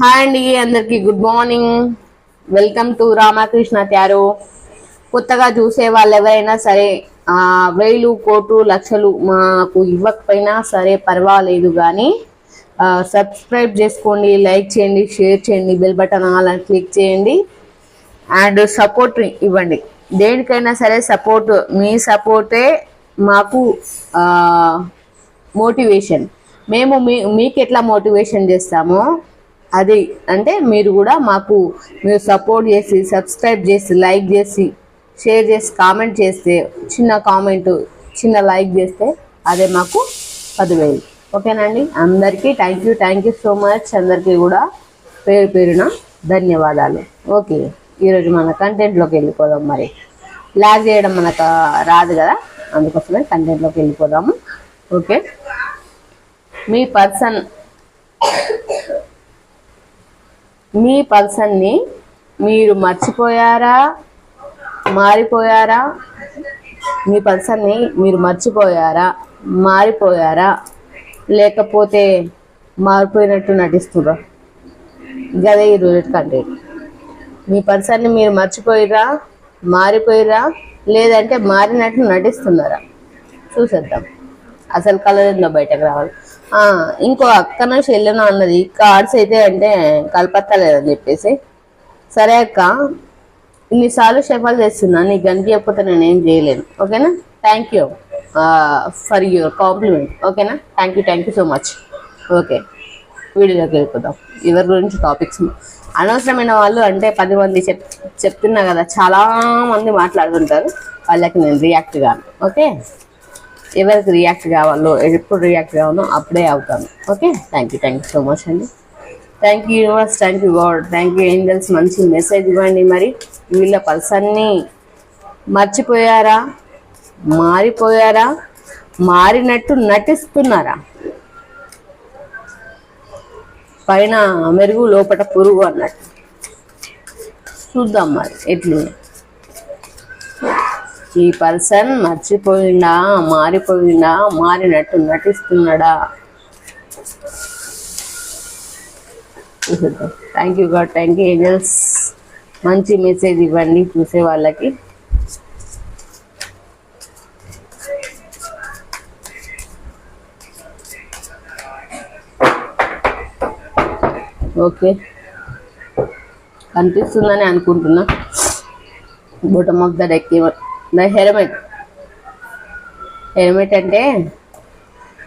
Hi అండి అందరికి good morning. Welcome to Ramakrishna tarot. కొత్తగా చూసే వాళ్ళు ఎవరైనా సరే వేలు కోటు లక్షలు మాకు ఇవ్వకపోయినా సరే పర్వాలేదు కానీ సబ్స్క్రైబ్ చేసుకోండి లైక్ చేయండి షేర్ చేయండి బెల్ బటన్ అలా క్లిక్ చేయండి. అండ్ సపోర్ట్ ఇవ్వండి. దేనికైనా సరే సపోర్ట్ మీ సపోర్టే మాకు మోటివేషన్. మేము మీ మీకు ఎట్లా మోటివేషన్ చేస్తామో అది అంటే మీరు కూడా మాకు మీరు సపోర్ట్ చేసి సబ్స్క్రైబ్ చేసి లైక్ చేసి షేర్ చేసి కామెంట్ చేస్తే చిన్న కామెంట్ చిన్న లైక్ చేస్తే అదే మాకు పదివేలు. ఓకేనండి అందరికీ thank you thank you so much అందరికీ కూడా పేరు పేరున ధన్యవాదాలు. ఓకే ఈరోజు మన కంటెంట్లోకి వెళ్ళిపోదాం మరి. లాగ్ చేయడం మనకు రాదు కదా? అందుకోసమే కంటెంట్లోకి వెళ్ళిపోదాము. ఓకే మీ పర్సన్ మీ పర్సన్ని మీరు మర్చిపోయారా? మారిపోయారా? మీ పర్సన్ని మీరు మర్చిపోయారా? మారిపోయారా? లేకపోతే మారిపోయినట్టు నటిస్తురా గదే ఈ రోజు కంటెంట్. మీ పర్సన్ని మీరు మర్చిపోయిరా మారిపోయిరా లేదంటే మారినట్టు నటిస్తున్నారా? చూసేద్దాం. అసలు కలర్ ఏందో బయటకు రావాలి? ఇంకో అక్కన చెల్లెన అన్నది కార్డ్స్ అయితే అంటే కలపత్తలేదని చెప్పేసి. సరే అక్క ఇన్నిసార్లు షఫల్ చేస్తున్నా నీకు కనిపించకపోతే నేను ఏం చేయలేను. ఓకేనా? Thank you for your compliment ఓకేనా? Thank you thank you so much okay వీడియోలోకి వెళ్ళిపోదాం. ఎవరి గురించి టాపిక్స్ అనవసరమైన వాళ్ళు అంటే పది మంది చెప్ చెప్తున్నా కదా చాలా మంది మాట్లాడుతుంటారు. వాళ్ళకి నేను రియాక్ట్ కాను ఓకే? ఎవరికి రియాక్ట్ కావాలో ఎప్పుడు రియాక్ట్ కావాలో అప్పుడే అవుతాను. Okay thank you thank you so much అండి. Thank you universe thank you god thank you angels మంచి మెసేజ్ ఇవ్వండి మరి. వీళ్ళ పర్సన్ని మర్చిపోయారా? మారిపోయారా? మారినట్టు నటిస్తున్నారా? పైన మెరుగు లోపల పురుగు అన్నట్టు. చూద్దాం మరి ఎట్లున్నాయి ఈ పర్సన్ మర్చిపోయిందా మారిపోయిందా మారినట్టు నటిస్తున్నాడా? Thank you god thank you angels మంచి మెసేజ్ ఇవ్వండి చూసే వాళ్ళకి. ఓకే. కనిపిస్తుందని అనుకుంటున్నా. బొటమ్ ఆఫ్ ద డెక్ నా హెల్మెట్ హెల్మెట్ అంటే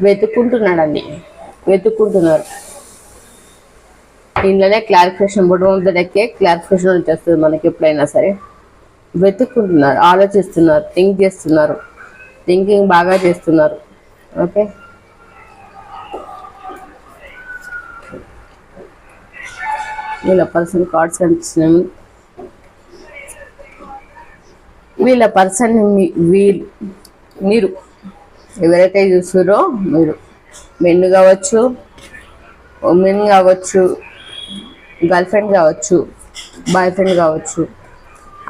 వెతుక్కుంటున్నాడండి. వెతుక్కుంటున్నారు. దీనిలోనే క్లారిఫికేషన్ బొటమ్ ఆఫ్ క్లారిఫికేషన్ వచ్చేస్తుంది మనకి ఎప్పుడైనా సరే. వెతుక్కుంటున్నారు ఆలోచిస్తున్నారు థింక్ చేస్తున్నారు. థింకింగ్ బాగా చేస్తున్నారు. ఓకే? వీళ్ళ పర్సన్ కార్డ్స్ కనిపిస్తున్నాము వీళ్ళ పర్సన్ వీళ్ళు మీరు. ఎవరైతే చూసారో మీరు. మెన్ కావచ్చు ఉమెన్ కావచ్చు గర్ల్ ఫ్రెండ్ కావచ్చు బాయ్ ఫ్రెండ్ కావచ్చు.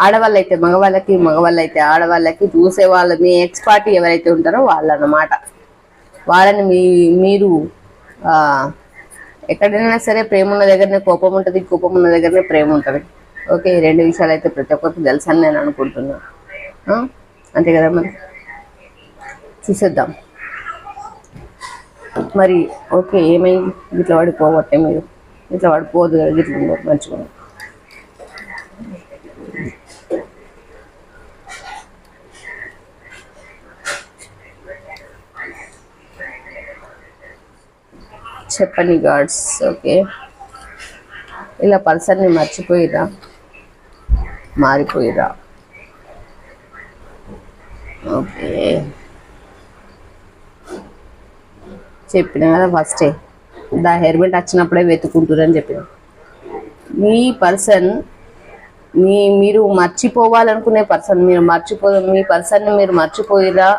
ఆడవాళ్ళు అయితే మగవాళ్ళకి మగవాళ్ళు అయితే ఆడవాళ్ళకి చూసే వాళ్ళ మీ ఎక్స్పర్ట్ ఎవరైతే ఉంటారో వాళ్ళన్నమాట. వాళ్ళని మీ మీరు ఎక్కడైనా సరే ప్రేమ ఉన్న దగ్గరనే కోపం ఉంటుంది కోపం ఉన్న దగ్గరనే ప్రేమ ఉంటుంది. ఓకే ఈ రెండు విషయాలు అయితే ప్రతి ఒక్కరికి తెలుసని అని నేను అనుకుంటున్నాను అంతే కదా మరి? చూసేద్దాం. మరి ఓకే ఏమైంది? ఇట్లా పడిపోవట్టే మీరు. ఇట్లా పడిపోవద్దు కదా ఇట్లా ఉండదు మంచిగా. చెప్పండి గాడ్స్ ఓకే. ఇలా పల్సర్ని మర్చిపోయిరా? మారిపోయిరా? ఓకే. చెప్పిన కదా ఫస్టే. దా హెయిర్బెంట్ వచ్చినప్పుడే వెతుకుంటురని చెప్పిన. మీ పర్సన్ మీ మీరు మర్చిపోవాలనుకునే పర్సన్ మీరు మర్చిపో మీ పర్సన్ మీరు మర్చిపోయిరా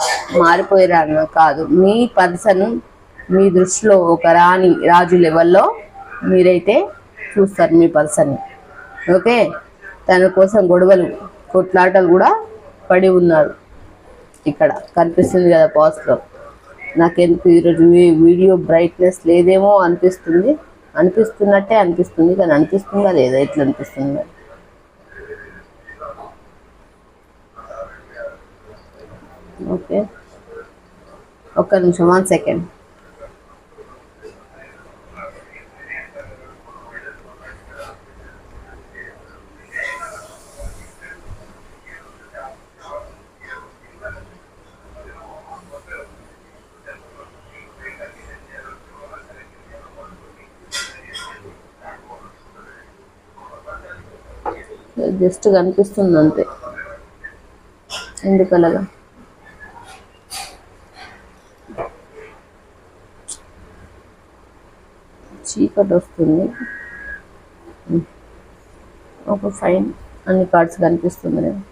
మారిపోయిరా అన్న కాదు. మీ పర్సన్ మీ దృష్టిలో ఒక రాణి రాజు లెవెల్లో మీరైతే చూస్తారు మీ పర్సన్ని ఓకే? తన కోసం గొడవలు కొట్లాటలు కూడా పడి ఉన్నారు. ఇక్కడ కనిపిస్తుంది కదా పాస్ట్లో నాకెందుకు ఈరోజు వీ- వీడియో బ్రైట్నెస్ లేదేమో అనిపిస్తుంది. అనిపిస్తున్నట్టే అనిపిస్తుంది కానీ అనిపిస్తుందా లేదా? ఎట్లా అనిపిస్తుంది. ఓకే. ఒక్క నిమిషం వన్ సెకండ్ జస్ట్ కనిపిస్తుంది అంతే ఎందుకు అలాగా చీకటి వస్తుంది. ఒక ఫైన్ అన్ని కార్డ్స్ కనిపిస్తుంది నేను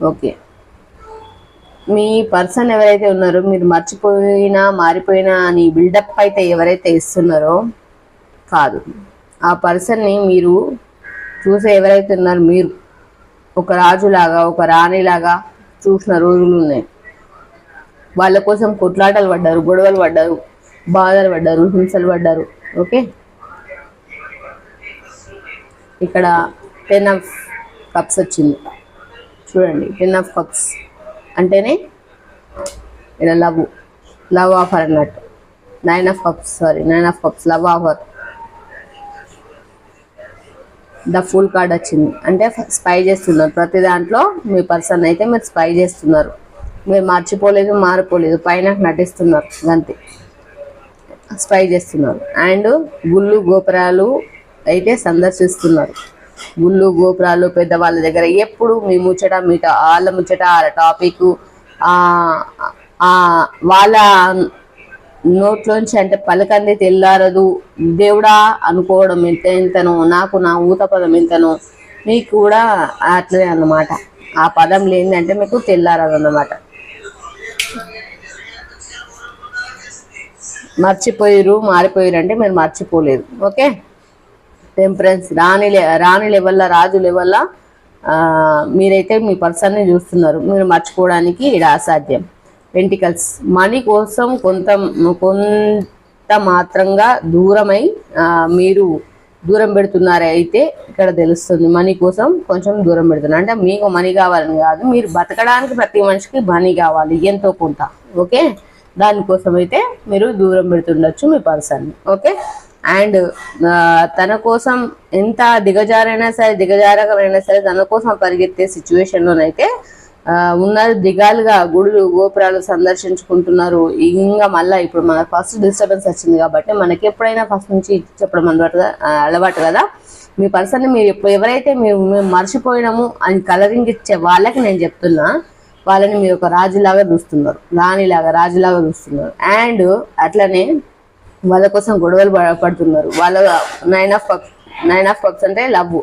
ఓకే. మీ పర్సన్ ఎవరైతే ఉన్నారో మీరు మర్చిపోయినా మారిపోయినా అని బిల్డప్ అయితే ఎవరైతే ఇస్తున్నారో కాదు. ఆ పర్సన్ని మీరు చూసే ఎవరైతే ఉన్నారో మీరు ఒక రాజులాగా ఒక రాణిలాగా చూసిన రోజులు ఉన్నాయి. వాళ్ళ కోసం కొట్లాటలు పడ్డారు గొడవలు పడ్డారు బాధలు పడ్డారు హింసలు పడ్డారు. ఓకే? ఇక్కడ టెన్ ఆఫ్ కప్స్ వచ్చింది. చూడండి టెన్ ఆఫ్ కప్స్. అంటేనే ఇలా లవ్ లవ్ ఆఫర్ అన్నట్టు. Nine of cups sorry nine of cups love offer. The full card వచ్చింది. అంటే స్పై చేస్తున్నారు. ప్రతి దాంట్లో మీ పర్సన్ అయితే మీరు స్పై చేస్తున్నారు. మీరు మర్చిపోలేదు మారిపోలేదు పైన నటిస్తున్నారు గంతి స్పై చేస్తున్నారు. అండ్ గుళ్ళు గోపురాలు అయితే సందర్శిస్తున్నారు. గుళ్ళు గోపురాలు పెద్దవాళ్ళ దగ్గర ఎప్పుడు మీ ముచ్చట మీ వాళ్ళ ముచ్చట వాళ్ళ టాపిక్ వాళ్ళ నోట్లోంచి అంటే పలకంది తెల్లారదు. దేవుడా అనుకోవడం ఎంత ఎంతనో నాకు నా ఊత పదం ఎంతనో మీకు కూడా అట్లనే అన్నమాట. ఆ పదం లేదంటే మీకు తెల్లారదు అన్నమాట మర్చిపోయిరు మారిపోయిరు అంటే మీరు మర్చిపోలేదు. ఓకే? టెంపరెన్స్ రాణి లె- రాణి లెవెల్ల రాజు లెవెల్ల మీరైతే మీ పర్సన్ని చూస్తున్నారు. మీరు మర్చిపోవడానికి ఇది అసాధ్యం. పెంటికల్స్ మనీ కోసం కొంత కొంత మాత్రంగా దూరమై మీరు దూరం పెడుతున్నారే అయితే ఇక్కడ తెలుస్తుంది. మనీ కోసం కొంచెం దూరం పెడుతున్నారు అంటే మీకు మనీ కావాలని కాదు. మీరు బతకడానికి ప్రతి మనిషికి మనీ కావాలి. ఎంతో కొంత. ఓకే? దానికోసం అయితే మీరు దూరం పెడుతుండొచ్చు మీ పర్సన్ని. ఓకే? అండ్ తన కోసం ఎంత దిగజారైనా సరే దిగజారకమైనా సరే తన కోసం పరిగెత్తే సిచ్యువేషన్లోనైతే ఉన్నారు దిగాలుగా గుడులు గోపురాలు సందర్శించుకుంటున్నారు. ఇంకా మళ్ళీ ఇప్పుడు మన ఫస్ట్ డిస్టర్బెన్స్ వచ్చింది కాబట్టి మనకి ఎప్పుడైనా ఫస్ట్ నుంచి చెప్పడం అలవాటు అలవాటు కదా. మీ పర్సన్ మీరు ఎప్పుడు ఎవరైతే మీరు మేము మర్చిపోయినాము అని కలరింగ్ ఇచ్చే వాళ్ళకి నేను చెప్తున్నా వాళ్ళని మీరు ఒక రాజులాగా చూస్తున్నారు రాణిలాగా రాజులాగా చూస్తున్నారు. అండ్ అట్లనే వాళ్ళ కోసం గొడవలు పడుతున్నారు. వాళ్ళ నైన్ ఆఫ్ పక్స్ నైన్ ఆఫ్ పక్స్ అంటే లవ్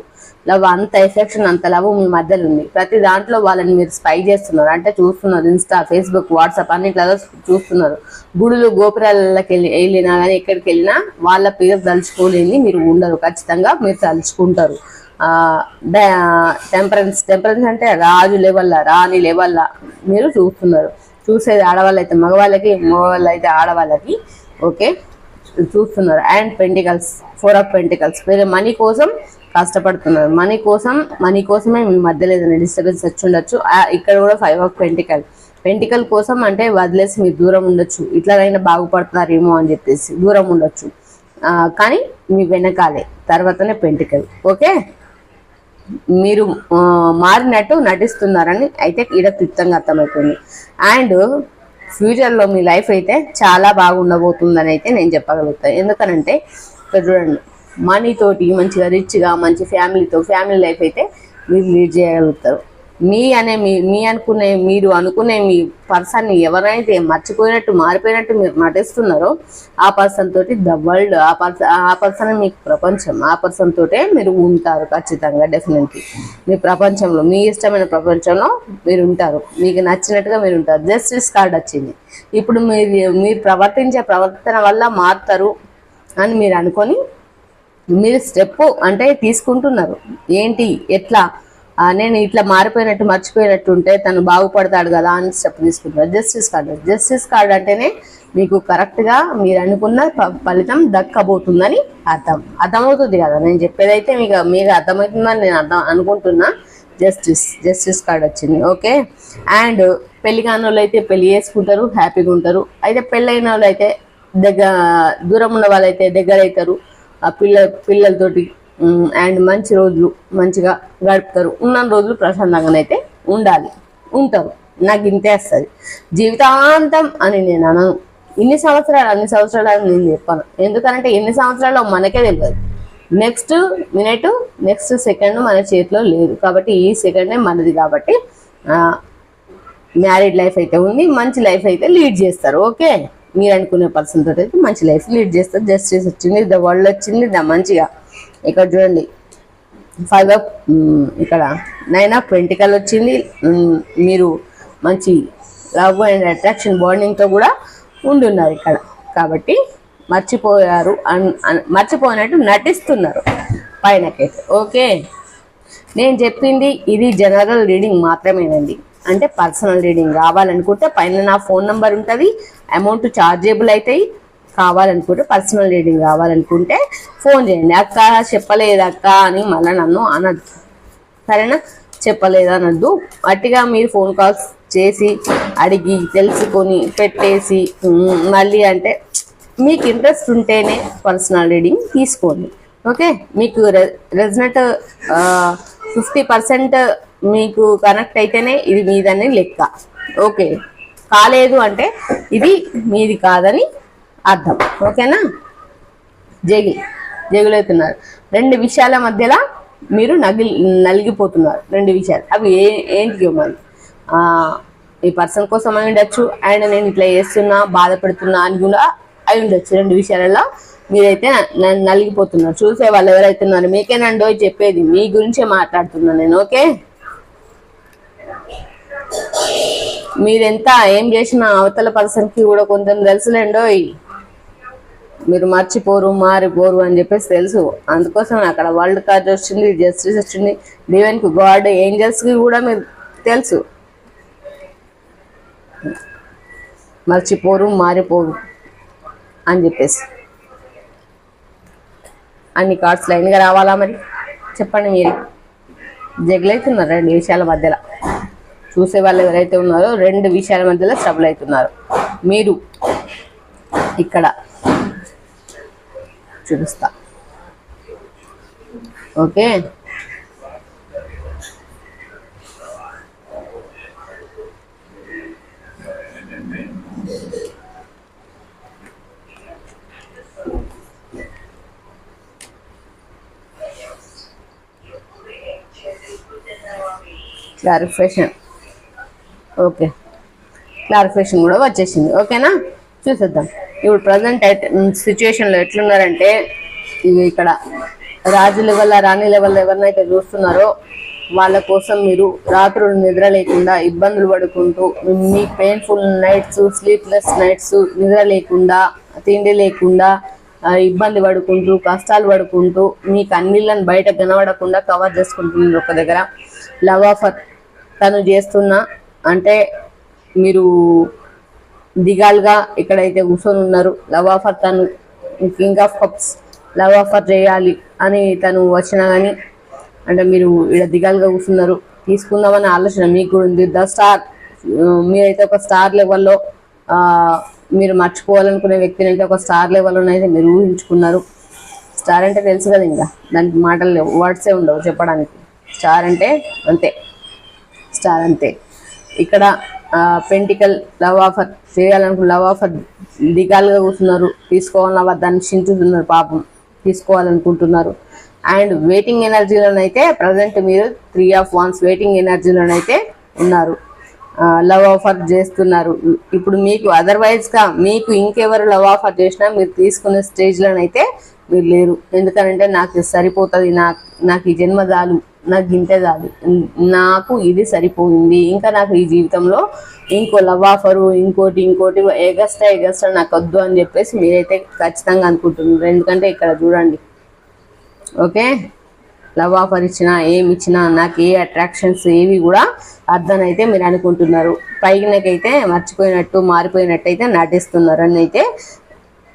లవ్ అంత ఎఫెక్షన్ అంత లవ్ మీ మధ్యలో ఉంది. ప్రతి దాంట్లో వాళ్ళని మీరు స్పై చేస్తున్నారు. అంటే చూస్తున్నారు ఇన్స్టా ఫేస్బుక్ వాట్సాప్ అన్నిట్లలో చూస్తున్నారు. గుడులు గోపురాలకి వెళ్ళి వెళ్ళినా కానీ ఎక్కడికి వెళ్ళినా వాళ్ళ పేరు తలుచుకోలేని మీరు ఉండరు. ఖచ్చితంగా మీరు తలుచుకుంటారు. టెంపరెన్స్ టెంపరెన్స్ అంటే రాజు లెవెల్ల రాణి లెవెల్ల మీరు చూస్తున్నారు. చూసేది ఆడవాళ్ళు అయితే మగవాళ్ళకి మగవాళ్ళు అయితే ఆడవాళ్ళకి ఓకే? చూస్తున్నారు. And pentacles four of pentacles మీరు మనీ కోసం కష్టపడుతున్నారు. మనీ కోసం మనీ కోసమే మీ మధ్యలో ఏదైనా డిస్టర్బెన్స్ వచ్చి ఉండొచ్చు. ఇక్కడ కూడా ఫైవ్ ఆఫ్ పెంటికల్ పెంటికల్ కోసం అంటే వదిలేసి మీరు దూరం ఉండొచ్చు. ఇట్లాగైనా బాగుపడతారేమో అని చెప్పేసి దూరం ఉండొచ్చు. కానీ మీ వెనకాలే తర్వాతనే పెంటికల్ ఓకే మీరు మారినట్టు నటిస్తున్నారని అయితే ఈడ క్లుప్తంగా అర్థమైపోయింది అండ్ ఫ్యూచర్లో మీ లైఫ్ అయితే చాలా బాగుండబోతుందని అయితే నేను చెప్పగలుగుతాను ఎందుకనంటే ఇక్కడ చూడండి మనీ తోటి మంచిగా రిచ్గా మంచి ఫ్యామిలీతో ఫ్యామిలీ లైఫ్ అయితే మీరు లీడ్ చేయగలుగుతారు. మీ అనే మీ మీ అనుకునే మీరు అనుకునే మీ పర్సన్ని ఎవరైతే మర్చిపోయినట్టు మారిపోయినట్టు మీరు నటిస్తున్నారో ఆ పర్సన్ తోటి ద వరల్డ్ ఆ పర్సన్ ఆ పర్సన్ మీకు ప్రపంచం. ఆ పర్సన్ తోటే మీరు ఉంటారు ఖచ్చితంగా డెఫినెట్లీ. మీ ప్రపంచంలో మీ ఇష్టమైన ప్రపంచంలో మీరు ఉంటారు. మీకు నచ్చినట్టుగా మీరు ఉంటారు. జస్టిస్ కార్డ్ వచ్చింది. ఇప్పుడు మీరు మీరు ప్రవర్తించే ప్రవర్తన వల్ల మారుతారు అని మీరు అనుకొని మీరు స్టెప్ అంటే తీసుకుంటున్నారు. ఏంటి? ఎట్లా? నేను ఇట్లా మారిపోయినట్టు మర్చిపోయినట్టు ఉంటే తను బాగుపడతాడు కదా అని స్టెప్ తీసుకుంటారు జస్టిస్ కార్డు జస్టిస్ కార్డు అంటేనే మీకు కరెక్ట్గా మీరు అనుకున్న ఫలితం దక్కబోతుందని అర్థం. అర్థమవుతుంది కదా? నేను చెప్పేదైతే మీకు మీకు అర్థమవుతుందని నేను అర్థం అనుకుంటున్నా. జస్టిస్ జస్టిస్ కార్డ్ వచ్చింది. ఓకే అండ్ పెళ్ళి కాని వాళ్ళు అయితే పెళ్ళి చేసుకుంటారు హ్యాపీగా ఉంటారు. అయితే పెళ్ళైన వాళ్ళు అయితే దగ్గర దూరం ఉన్న వాళ్ళైతే దగ్గర అవుతారు ఆ పిల్ల పిల్లలతోటి అండ్ మంచి రోజులు మంచిగా గడుపుతారు. ఉన్న రోజులు ప్రశాంతంగానైతే ఉండాలి. ఉంటారు. నాకు ఇంతే వస్తుంది. జీవితాంతం అని నేను అనను. ఇన్ని సంవత్సరాలు అన్ని సంవత్సరాలు అని నేను చెప్పాను. ఎందుకంటే ఎన్ని సంవత్సరాలు మనకే తెలియదు. నెక్స్ట్ మినిట్ నెక్స్ట్ సెకండ్ మన చేతిలో లేదు. కాబట్టి ఈ సెకండే మనది కాబట్టి మ్యారీడ్ లైఫ్ అయితే ఉంది మంచి లైఫ్ అయితే లీడ్ చేస్తారు. ఓకే మీరు అనుకునే పర్సన్ తోటి అయితే మంచి లైఫ్ లీడ్ చేస్తారు. జస్టిస్ వచ్చింది ద వరల్డ్ వచ్చింది ద మంచిగా ఇక్కడ చూడండి. ఫైవ్ ఆఫ్ ఇక్కడ నైన్ ఆఫ్ పెంటికల్ వచ్చింది. మీరు మంచి లవ్ అండ్ అట్రాక్షన్ బాండింగ్తో కూడా ఉండున్నారు ఇక్కడ. కాబట్టి మర్చిపోయారు అన్- అన్- మర్చిపోయినట్టు నటిస్తున్నారు పైనకైతే. ఓకే? నేను చెప్పింది ఇది జనరల్ రీడింగ్ మాత్రమేనండి. అంటే పర్సనల్ రీడింగ్ కావాలనుకుంటే పైన నా ఫోన్ నెంబర్ ఉంటుంది అమౌంట్ ఛార్జేబుల్ అవుతాయి కావాలనుకుంటే పర్సనల్ రీడింగ్ కావాలనుకుంటే ఫోన్ చేయండి. అక్క చెప్పలేదు అక్క అని మళ్ళీ నన్ను అనద్దు. సరేనా? చెప్పలేదు అనద్దు అట్టిగా మీరు ఫోన్ కాల్స్ చేసి అడిగి తెలుసుకొని పెట్టేసి మళ్ళీ అంటే మీకు ఇంట్రెస్ట్ ఉంటేనే పర్సనల్ రీడింగ్ తీసుకోండి. ఓకే? మీకు రెజినెట్ ఫిఫ్టీ పర్సెంట్ మీకు కనెక్ట్ అయితేనే ఇది మీదని లెక్క. ఓకే? కాలేదు అంటే ఇది మీది కాదని అర్థం. ఓకేనా? జగి జగులవుతున్నారు రెండు విషయాల మధ్యలో మీరు నగిలి నలిగిపోతున్నారు. రెండు విషయాలు. అవి ఏ ఏంటి మరి? ఈ పర్సన్ కోసం అయి ఉండొచ్చు. అండ్ నేను ఇట్లా చేస్తున్నా బాధపడుతున్నా అని కూడా అయి ఉండొచ్చు. రెండు విషయాలలో మీరైతే నలిగిపోతున్నారు. చూసే వాళ్ళు ఎవరైతే ఉన్నారు మీకేనండో చెప్పేది. మీ గురించే మాట్లాడుతున్నాను నేను ఓకే? మీరెంత ఏం చేసినా అవతల పర్సన్కి కూడా కొంచెం తెలుసులేండోయ్. మీరు మర్చిపోరు మారిపోరు అని చెప్పేసి తెలుసు. అందుకోసం అక్కడ వరల్డ్ కార్డ్ వచ్చింది జస్టిస్ వచ్చింది. డివైన్కి గాడ్ ఏంజల్స్కి కూడా మీరు తెలుసు. మర్చిపోరు మారిపోరు అని చెప్పేసి. అన్ని కార్డ్స్ లైన్గా రావాలా మరి? చెప్పండి మీరు. జగలవుతున్నారు రెండు విషయాల మధ్యలో? చూసే వాళ్ళు ఎవరైతే ఉన్నారో రెండు విషయాల మధ్యలో స్ట్రగుల్ అవుతున్నారు. మీరు ఇక్కడ చూపిస్తా ఓకే? Clarification okay. క్లారిఫికేషన్ కూడా వచ్చేసింది. ఓకేనా? చూసేద్దాం. ఇప్పుడు ప్రజెంట్ సిచ్యువేషన్లో ఎట్లున్నారంటే ఇవి ఇక్కడ రాజు లెవెల్ రాణి లెవెల్ ఎవరినైతే చూస్తున్నారో వాళ్ళ కోసం మీరు రాత్రులు నిద్ర లేకుండా ఇబ్బందులు పడుకుంటూ మీ పెయిన్ఫుల్ నైట్స్ స్లీప్లెస్ నైట్స్ నిద్ర లేకుండా తిండి లేకుండా ఇబ్బంది పడుకుంటూ కష్టాలు పడుకుంటూ మీకు అన్నిళ్ళని బయట కనబడకుండా కవర్ చేసుకుంటున్నారు ఒక దగ్గర. లవ్ ఆఫర్ తను చేస్తున్న అంటే మీరు దిగాలుగా ఎక్కడైతే కూర్చొని ఉన్నారు లవ్ ఆఫర్ తను king of cups love offer చేయాలి అని తను వచ్చినా కానీ అంటే మీరు ఇక్కడ దిగాలుగా కూర్చున్నారు తీసుకుందామనే ఆలోచన మీకు కూడా ఉంది. ద స్టార్ మీరైతే ఒక స్టార్ లెవెల్లో మీరు మర్చిపోవాలనుకునే వ్యక్తిని అయితే ఒక స్టార్ లెవెల్లో అయితే మీరు ఊహించుకున్నారు. స్టార్ అంటే తెలుసు కదా ఇంకా దానికి మాటలు లేవు వర్డ్సే ఉండవు చెప్పడానికి. స్టార్ అంటే అంతే స్టార్ అంతే. ఇక్కడ పెంటికల్ లవ్ ఆఫర్ చేయాలనుకున్న లవ్ ఆఫర్ లీగల్గా కూర్చున్నారు. తీసుకోవాలన్నా వద్దని చింతుతున్నారు పాపం. తీసుకోవాలనుకుంటున్నారు. అండ్ వెయిటింగ్ ఎనర్జీలోనైతే ప్రజెంట్ మీరు త్రీ ఆఫ్ వన్స్ వెయిటింగ్ ఎనర్జీలోనైతే ఉన్నారు. లవ్ ఆఫర్ చేస్తున్నారు. ఇప్పుడు మీకు అదర్వైజ్గా మీకు ఇంకెవరు లవ్ ఆఫర్ చేసినా మీరు తీసుకునే స్టేజ్లోనైతే మీరు లేరు. ఎందుకంటే నాకు సరిపోతుంది నాకు నాకు ఈ జన్మ చాలు నాకు ఇంతే చాలు. నాకు ఇది సరిపోయింది. ఇంకా నాకు ఈ జీవితంలో ఇంకో లవ్ ఆఫరు ఇంకోటి ఇంకోటి ఎగస్ట్రా ఎగస్ట్రా నాకు వద్దు అని చెప్పేసి మీరైతే ఖచ్చితంగా అనుకుంటున్నారు. ఎందుకంటే ఇక్కడ చూడండి. ఓకే? లవ్ ఆఫర్ ఇచ్చినా ఏమి ఇచ్చినా నాకు ఏ అట్రాక్షన్స్ ఏవి కూడా అర్థనైతే మీరు అనుకుంటున్నారు. పైనకైతే మర్చిపోయినట్టు మారిపోయినట్టు అయితే నటిస్తున్నారు అని అయితే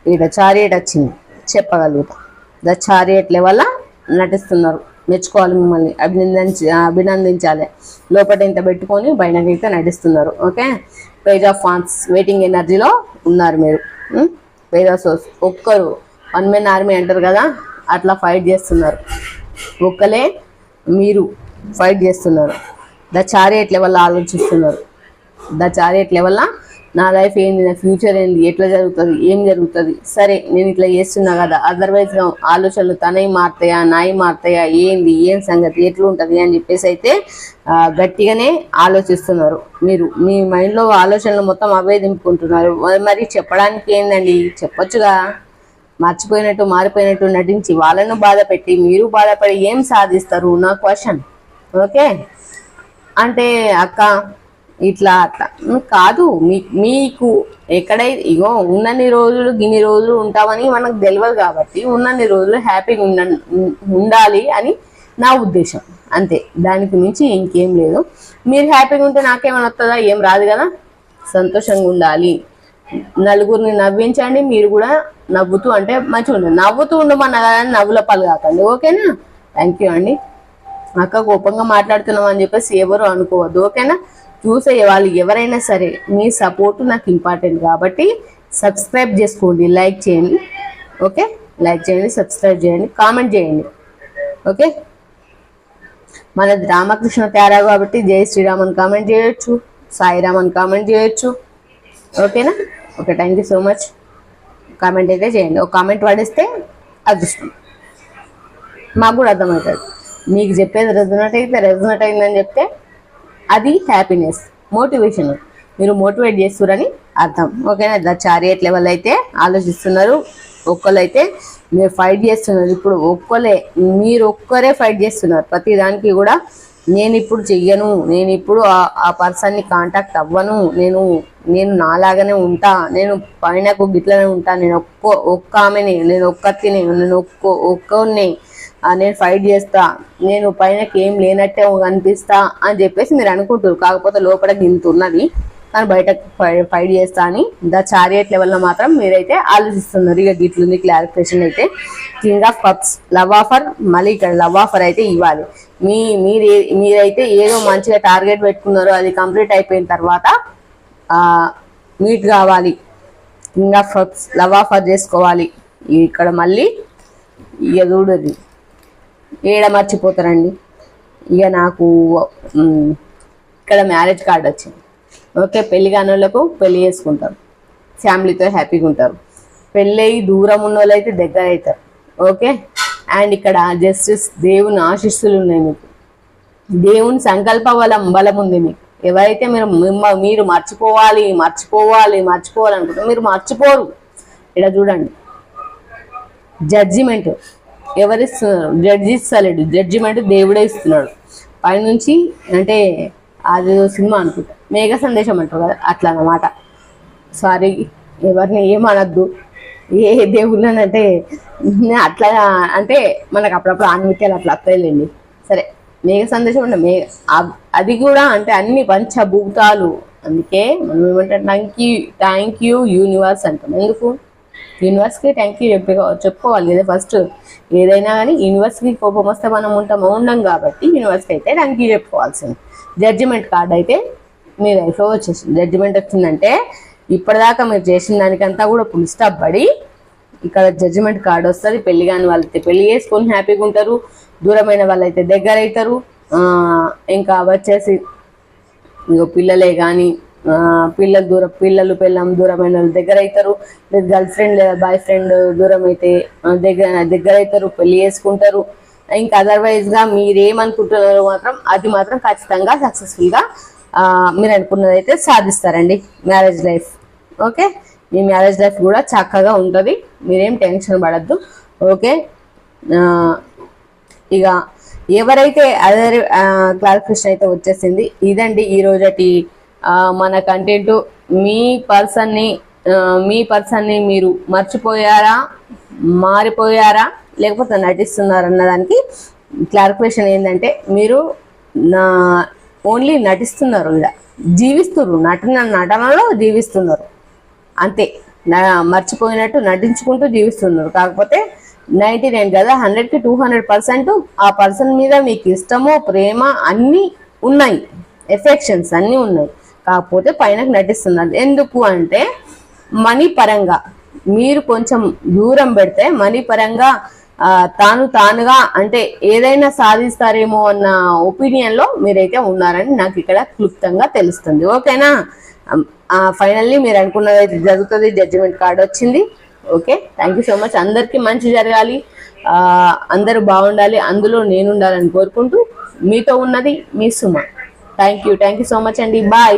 ఇక్కడ చారియట్ వచ్చింది. చెప్పగలుగుతా. ద చారియట్ లెవెల్ నటిస్తున్నారు. మెచ్చుకోవాలి మిమ్మల్ని. అభినందించి అభినందించాలి. లోపల ఇంత పెట్టుకొని బయటకైతే నటిస్తున్నారు. ఓకే? పేజ్ ఆఫ్ ఫాన్స్ వెయిటింగ్ ఎనర్జీలో ఉన్నారు మీరు. పేజ్ ఆఫ్ సోర్స్ ఒక్కరు వన్ మెన్ ఆర్మీ అంటారు కదా అట్లా ఫైట్ చేస్తున్నారు. ఒక్కలే మీరు ఫైట్ చేస్తున్నారు. ద చారియట్ లెవెల్లో ఆలోచిస్తున్నారు. ద చారియట్ లెవెల్లో నా లైఫ్ ఏంది? నా ఫ్యూచర్ ఏంది? ఎట్లా జరుగుతుంది? ఏం జరుగుతుంది? సరే నేను ఇట్లా చేస్తున్నా కదా. అదర్వైజ్ ఆలోచనలు తనవి మారుతాయా నాయి మారుతాయా? ఏంది? ఏం సంగతి? ఎట్లా ఉంటుంది అని చెప్పేసి అయితే గట్టిగానే ఆలోచిస్తున్నారు. మీరు మీ మైండ్లో ఆలోచనలు మొత్తం అవే దింపుకుంటున్నారు. మరి- మరి చెప్పడానికి ఏందండి? చెప్పొచ్చుగా. మర్చిపోయినట్టు మారిపోయినట్టు నటించి వాళ్ళను బాధపెట్టి మీరు బాధపడి ఏం సాధిస్తారు? నా క్వశ్చన్ ఓకే? అంటే అక్క ఇట్లా అట్లా. కాదు మీ మీకు ఎక్కడైతే ఇగో ఉన్నన్ని రోజులు గిన్ని రోజులు ఉంటామని మనకు తెలియదు కాబట్టి ఉన్నన్ని రోజులు హ్యాపీగా ఉండ ఉండాలి అని నా ఉద్దేశం. అంతే. దానికి మించి ఇంకేం లేదు. మీరు హ్యాపీగా ఉంటే నాకేమైనా వస్తుందా ఏం రాదు కదా. సంతోషంగా ఉండాలి. నలుగురిని నవ్వించండి. మీరు కూడా నవ్వుతూ అంటే మంచిగా ఉండండి. నవ్వుతూ ఉండమన్నా కానీ నవ్వుల పాలు కాకండి. ఓకేనా? థ్యాంక్ యూ అండి. అక్క కోపంగా మాట్లాడుతున్నాం అని చెప్పేసి ఎవరు అనుకోవద్దు. ఓకేనా? చూసే వాళ్ళు ఎవరైనా సరే మీ సపోర్ట్ నాకు ఇంపార్టెంట్ కాబట్టి సబ్స్క్రైబ్ చేసుకోండి లైక్ చేయండి ఓకే లైక్ చేయండి సబ్స్క్రైబ్ చేయండి కామెంట్ చేయండి ఓకే మనది రామకృష్ణ తేరా కాబట్టి జై శ్రీరామ్ అని కామెంట్ చేయొచ్చు సాయిరామ్ అని కామెంట్ చేయొచ్చు ఓకేనా okay thank you so much comment అయితే చేయండి. ఒక కామెంట్ పడేస్తే అదృష్టం. మాకు కూడా అర్థమవుతుంది. మీకు చెప్పేది రెజనెట్ అయితే రెజనెట్ అయిందని చెప్తే అది హ్యాపీనెస్ మోటివేషన్ మీరు మోటివేట్ చేస్తున్నారని అర్థం. ఓకేనా? ద చారియట్ లెవెల్ అయితే ఆలోచిస్తున్నారు. ఒక్కరైతే మీరు ఫైట్ చేస్తున్నారు. ఇప్పుడు ఒక్కలే మీరు ఒక్కరే ఫైట్ చేస్తున్నారు. ప్రతి దానికి కూడా నేను ఇప్పుడు చెయ్యను నేను ఇప్పుడు ఆ- పర్సన్ని కాంటాక్ట్ అవ్వను నేను నేను నాలాగానే ఉంటా నేను పైనకు గిట్లనే ఉంటా నేను ఒక్క ఒక్క ఆమెని నేను ఒక్కతిని నేను ఒక్క ఒక్కనే నేను ఫైట్ చేస్తా. నేను పైనకి ఏం లేనట్టే అనిపిస్తా అని చెప్పేసి మీరు అనుకుంటారు కాకపోతే లోపల గింత ఉన్నది కానీ బయట ఫై- ఫైట్ చేస్తా అని. ద చారియట్ లెవెల్లో మాత్రం మీరైతే ఆలోచిస్తున్నారు. ఇక గిట్లుంది క్లారిఫికేషన్ అయితే. King of cups love offer మళ్ళీ ఇక్కడ లవ్ ఆఫర్ అయితే ఇవ్వాలి. మీ మీరు మీరైతే ఏదో మంచిగా టార్గెట్ పెట్టుకున్నారో అది కంప్లీట్ అయిపోయిన తర్వాత మీట్ కావాలి. King of cups love offer చేసుకోవాలి. ఇక్కడ మళ్ళీ ఇక చూడదు ఏడ మర్చిపోతారండి? ఇక నాకు ఇక్కడ మ్యారేజ్ కార్డ్ వచ్చింది. ఓకే పెళ్ళి కానోళ్ళకు పెళ్ళి చేసుకుంటారు. ఫ్యామిలీతో హ్యాపీగా ఉంటారు. పెళ్ళయి దూరం ఉన్న అయితే దగ్గర అవుతారు ఓకే? అండ్ ఇక్కడ జస్టిస్ దేవుని ఆశీస్సులు ఉన్నాయి మీకు. దేవుని సంకల్ప బలం బలం ఉంది మీకు. ఎవరైతే మీరు మీరు మర్చిపోవాలి మర్చిపోవాలి మర్చిపోవాలి మీరు మర్చిపోరు. ఇక్కడ చూడండి. జడ్జిమెంట్ ఎవరి జడ్జి ఇస్తలేడు. జడ్జిమెంట్ దేవుడే ఇస్తున్నాడు. పైనుంచి అంటే అది సినిమా అనుకుంటా. మేఘ సందేశం అంటారు కదా అట్లా అన్నమాట. సారీ ఎవరిని ఏమనద్దు ఏ దేవుళ్ళని అంటే అట్లా అంటే మనకు అప్పుడప్పుడు ఆన్మిత్యాలు అట్లా అత్తలేండి సరే మేఘ సందేశం అంటే మే అది కూడా అంటే అన్ని పంచభూతాలు. అందుకే మనం ఏమంటే thank you thank you universe అంటాం. ఎందుకు? యూనివర్స్కి థ్యాంక్ యూ చెప్పి చెప్పుకోవాలి కదా ఫస్ట్ ఏదైనా కానీ యూనివర్స్కి కోపం వస్తే మనం ఉంటాం ఉండం కాబట్టి యూనివర్స్కి అయితే థ్యాంక్ యూ చెప్పుకోవాల్సింది. జడ్జిమెంట్ కార్డ్ అయితే మీ లైఫ్లో వచ్చేసింది. జడ్జిమెంట్ వచ్చిందంటే ఇప్పటిదాకా మీరు చేసిన దానికంతా కూడా ఫుల్ స్టాప్ పడి ఇక్కడ జడ్జిమెంట్ కార్డు వస్తుంది. పెళ్ళి కాని వాళ్ళైతే పెళ్ళి చేసుకొని హ్యాపీగా ఉంటారు. దూరమైన వాళ్ళైతే దగ్గర అవుతారు ఇంకా వచ్చేసి ఇంకో పిల్లలే కానీ పిల్లలు దూరం పిల్లలు పిల్లం దూరమైన వాళ్ళు దగ్గర అవుతారు లేదు గర్ల్ ఫ్రెండ్ లేదా బాయ్ ఫ్రెండ్ దూరం అయితే దగ్గర దగ్గర అవుతారు పెళ్ళి చేసుకుంటారు. ఇంకా అదర్వైజ్గా మీరేమనుకుంటున్నారో మాత్రం అది మాత్రం ఖచ్చితంగా సక్సెస్ఫుల్గా మీరు అనుకున్నది అయితే సాధిస్తారండి మ్యారేజ్ లైఫ్ ఓకే మీ మ్యారేజ్ లైఫ్ కూడా చక్కగా ఉంటుంది. మీరేం టెన్షన్ పడద్దు. ఓకే ఇక ఎవరైతే అదర్ క్లారిఫికేషన్ అయితే వచ్చేసింది ఇదండి ఈ రోజటి మన కంటెంట్ మీ పర్సన్ని మీ పర్సన్ని మీరు మర్చిపోయారా? మారిపోయారా? లేకపోతే నటిస్తున్నారు అన్నదానికి క్లారిఫికేషన్ ఏంటంటే మీరు నా ఓన్లీ నటిస్తున్నారు ఇలా. జీవిస్తున్నారు. నటన నటనలో జీవిస్తున్నారు. అంతే. నా మర్చిపోయినట్టు నటించుకుంటూ జీవిస్తున్నారు. కాకపోతే నైంటీ నైన్ కదా హండ్రెడ్కి టూ హండ్రెడ్ పర్సెంట్ ఆ పర్సన్ మీద మీకు ఇష్టము ప్రేమ అన్నీ ఉన్నాయి. ఎఫెక్షన్స్ అన్నీ ఉన్నాయి. కాకపోతే పైన నటిస్తున్నారు ఎందుకు అంటే మనీ పరంగా మీరు కొంచెం దూరం పెడితే మనీ పరంగా తాను తానుగా అంటే ఏదైనా సాధిస్తారేమో అన్న ఒపీనియన్లో మీరైతే ఉన్నారని నాకు ఇక్కడ క్లుప్తంగా తెలుస్తుంది. ఓకేనా? ఫైనల్లీ మీరు అనుకున్నది అయితే జరుగుతుంది. జడ్జిమెంట్ కార్డ్ వచ్చింది. Okay? Thank you so much అందరికీ మంచి జరగాలి. అందరూ బాగుండాలి. అందులో నేను ఉండాలని కోరుకుంటూ మీతో ఉన్నది మీ Suma. Thank you thank you so much అండి బాయ్